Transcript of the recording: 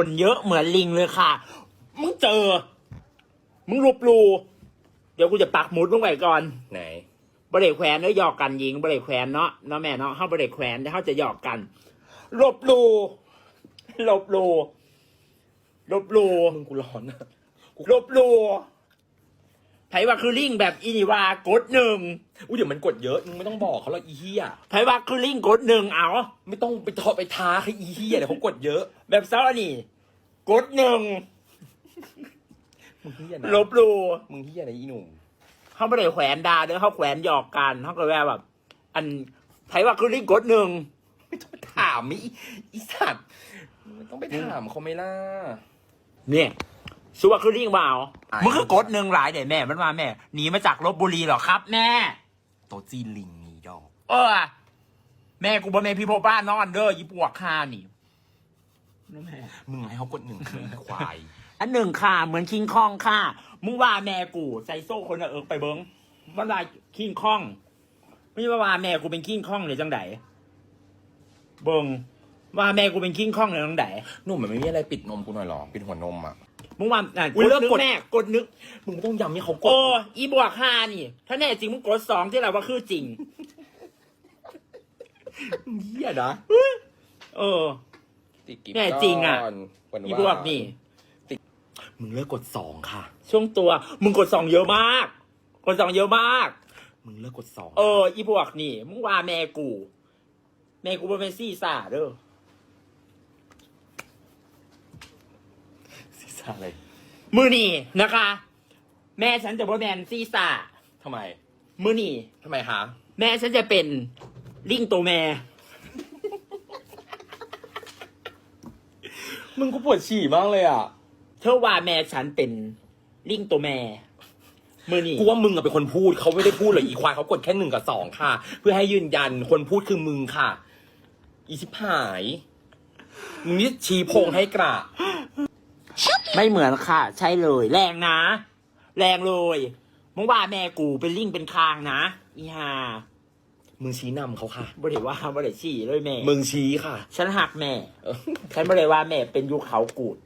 คนเยอะเหมือนลิงเลยค่ะ มึงเจอ มึงรูปรู เดี๋ยวกูจะปักหมุดมึงไว้ก่อน ไหนบริแขวนเนื้อหยอกกันยิงบริแขวนเนาะเนาะแม่เนาะเขาบริแขวนเดี๋ยวเขาจะหยอกกันลบลูลบลูลบลูมึงกูร้อนนะ ลบลู ไผว่าคือลิงแบบอีนี่ว่ากดหนึ่งอุ้ยเดี๋ยวมันกดเยอะมึงไม่ต้องบอกเขาหรอกอีเหี้ยไผว่าคือลิงกดหนึ่งเอาไม่ต้องไปทอไปท้าให้อีเหี้ยเดี๋ยวเขากดเยอะ แบบเซาอันนี้กดหนึ่งมึงเหี้ยนะลบลูมึงเหี้ยนะอีหนุ่มเขาไม่ได้แขวนดาเด้อเขาแขวนหยอกกันเขาก็แบบอันไผว่าคือลิงกดหนึ่งไม่ต้องไปถามไอ้อีสัตว์ไม่ต้องไปถามเขาไหม่ล่ะเนี่ย สุว่าคือลิงเปล่าอะมึงคือกดหนึ่งหลายเดี๋ยวแม่มันมาแม่หนีมาจากลบบุรีเหรอครับ แม่โตะจีนลิงนี่ดอก เออ แม่กูบ่แม่พี่พ่อบ้านนอนเด้อยี่ปวกคานี่นั่นแม่มึงให้เขากดหนึ่งมึงควาย อันหนึ่งค่ะเหมือนคิงคองค่ะ มึงว่าแม่กูใส่โซ่คนละเอิกไปเบิ้งว่าลายคิงคอง ไม่ใช่ว่าว่าแม่กูเป็นคิงคองเลยจังไดเบิ้งว่าแม่กูเป็นคิงคองเลยจังไดหนุ่มมันไม่มีอะไรปิดนมกูหน่อยหรอ ปิดหัวนมอะ มึงว่าอะอุ๊ยกดเลิกนึกกดแม่ กดนึก มึงไม่ต้องย้ำให้เขากด โอ้อีบวกห้านี่ ถ้าแน่จริงมึงกดสองที่เราว่าคือจริงมึงเหี้ยนะเออ ติดกิ๊บแน่จริงอะก่นวันอีบวกนี่ มึงเลิกกดสองค่ะ ช่วงตัว มึงกดสองเยอะมาก กดสองเยอะมาก มึงเลิกกดสองเออ อีพวกนี่ มึงว่าแม่กู แม่กูเป็นซี่ซ่าเด้อ ซีซ่าอะไรมือนี่นะคะ แม่ฉันจะบ่แมนซี่ซ่าทำไมมือนี่ทำไมฮะแม่ฉันจะเป็นลิงตัวแม่ มึงกูปวดฉี่มากเลยอะ เธอว่าแม่ฉันเป็นลิงตัวแม่ มือนี่กูว่ามึงอะเป็นคนพูดเขาไม่ได้พูดเลยอีควายเขากดแค่หนึ่งกับสองค่ะ เพื่อให้ยืนยันคนพูดคือมึงค่ะ อีชิบหายมึงนี่ชี้โพงให้กระ ไม่เหมือนค่ะ ใช่เลย แรงนะ แรงเลยมึงว่าแม่กูเป็นลิงเป็นคางนะอีห่ามึงชี้นำเขาค่ะ บ่ได้ว่าบ่ได้ชี้เลยแม่มึงชี้ค่ะ ฉันหักแม่ เออ ฉันไม่ได้ว่าแม่เป็นยุคเขากูด